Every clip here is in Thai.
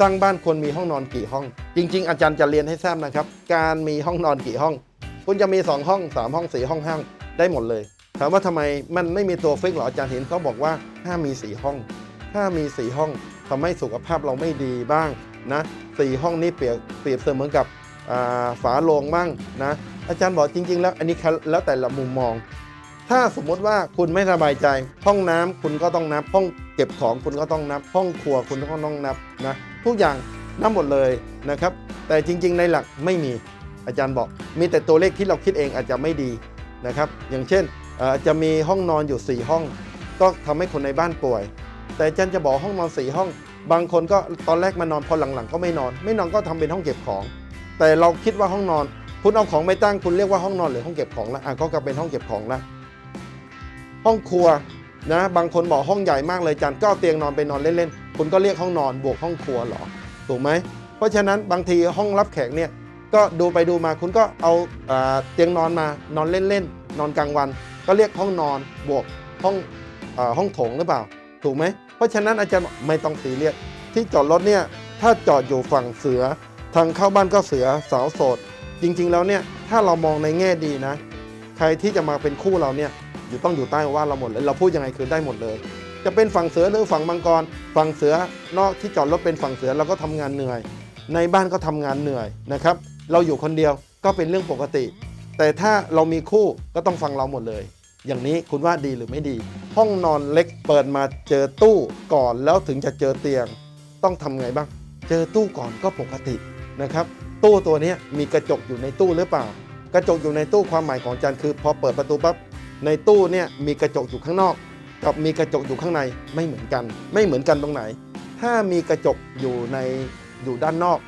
สร้างบ้านควรมีห้องนอนกี่ห้อง จริง ๆ อาจารย์จะเรียนให้ทราบนะครับ การมีห้องนอนกี่ห้อง คุณจะมี 2 ห้อง 3 ห้อง 4 ห้องห้างได้หมดเลย ถามว่าทำไมมันไม่มีตัวฟิกเหรออาจารย์เห็นเขาบอกว่าห้ามมี 4 ห้อง ถ้ามี 4 ห้องทำให้สุขภาพเราไม่ดีบ้างนะสี่ห้องนี้เปรียบเปรียบเสมือนกับฝาโลงบ้างนะอาจารย์บอกจริง ๆ แล้วอันนี้แล้วแต่ละมุมมอง ถ้าสมมติว่าคุณไม่สบายใจ ห้องน้ำคุณก็ต้องนับ ห้องเก็บของคุณก็ต้องนับ ห้องครัวคุณก็ต้องนับนะ ทุกอย่างนับหมดเลยนะครับ แต่จริงๆ ในหลักไม่มีอาจารย์บอก มีแต่ตัวเลขที่เราคิดเองอาจจะไม่ดีนะครับ อย่างเช่นอ่อจะมีห้องนอนอยู่ 4 ห้อง ก็ทำให้คนในบ้านป่วย แต่อาจารย์จะบอกห้องนอน4ห้อง บางคนก็ตอนแรกมานอนพอหลังๆ ก็ไม่นอน ไม่นอนก็ทำเป็นห้องเก็บของ แต่เราคิดว่าห้องนอน คุณเอาของไม่ตั้งคุณเรียกว่าห้องนอนหรือห้องเก็บของละอะก็กลายเป็นห้องเก็บของละห้องครัว นะบางคนบอกห้องใหญ่มากเลยจันก็เอาเตียงนอนไปนอนเล่นๆคุณก็เรียกห้องนอนบวกห้องครัวหรอถูกไหมเพราะฉะนั้นบางทีห้องรับแขกเนี่ยก็ดูไปดูมาคุณก็เอาเตียงนอนมานอนเล่นๆนอนกลางวัน ก็เรียกห้องนอนบวกห้องอห้องโถงหรือเปล่า ถูกไหมเพราะฉะนั้นอาจารย์ไม่ต้องซีเรียสที่จอดรถเนี่ยถ้าจอดอยู่ฝั่งเสือ ทางเข้าบ้านก็เสือสาวโสด จริงๆแล้วเนี่ยถ้าเรามองในแง่ดีนะ ใครที่จะมาเป็นคู่เราเนี่ย อยู่ต้องอยู่ใต้ว่าเราหมดเลย เราพูดยังไงคือได้หมดเลย จะเป็นฝั่งเสือหรือฝั่งมังกร ฝั่งเสือนอกที่จอดรถเป็นฝั่งเสือเราก็ทำงานเหนื่อย ในบ้านก็ทำงานเหนื่อยนะครับ เราอยู่คนเดียวก็เป็นเรื่องปกติ แต่ถ้าเรามีคู่ก็ต้องฟังเราหมดเลย อย่างนี้คุณว่าดีหรือไม่ดี ห้องนอนเล็กเปิดมาเจอตู้ก่อนแล้วถึงจะเจอเตียง ต้องทำไงบ้าง เจอตู้ก่อนก็ปกตินะครับ ตู้ตัวนี้มีกระจกอยู่ในตู้หรือเปล่า กระจกอยู่ในตู้ความหมายของจารย์คือ พอเปิดประตูปั๊บ ในตู้เนี่ยมีกระจกอยู่ข้างนอก กับมีกระจกอยู่ข้างในไม่เหมือนกัน ไม่เหมือนกันตรงไหน ถ้ามีกระจกอยู่ในอยู่ด้านนอก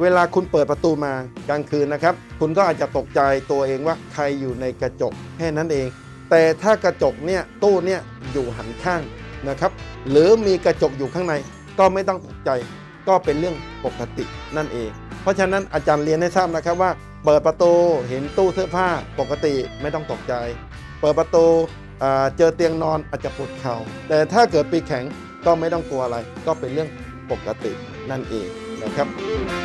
เวลาคุณเปิดประตูมากลางคืนนะครับ คุณก็อาจจะตกใจตัวเองว่าใครอยู่ในกระจกแค่นั้นเอง แต่ถ้ากระจกเนี่ยตู้เนี่ยอยู่หันข้างนะครับ หรือมีกระจกอยู่ข้างในก็ไม่ต้องตกใจก็เป็นเรื่องปกตินั่นเอง เพราะฉะนั้นอาจารย์เรียนให้ทราบนะครับว่า เปิดประตูเห็นตู้เสื้อผ้าปกติไม่ต้องตกใจ เปิดประตูเจอเตียงนอนอาจจะปวดเข่า แต่ถ้าเกิดปีกแข็งก็ไม่ต้องกลัวอะไร ก็เป็นเรื่องปกตินั่นเองนะครับ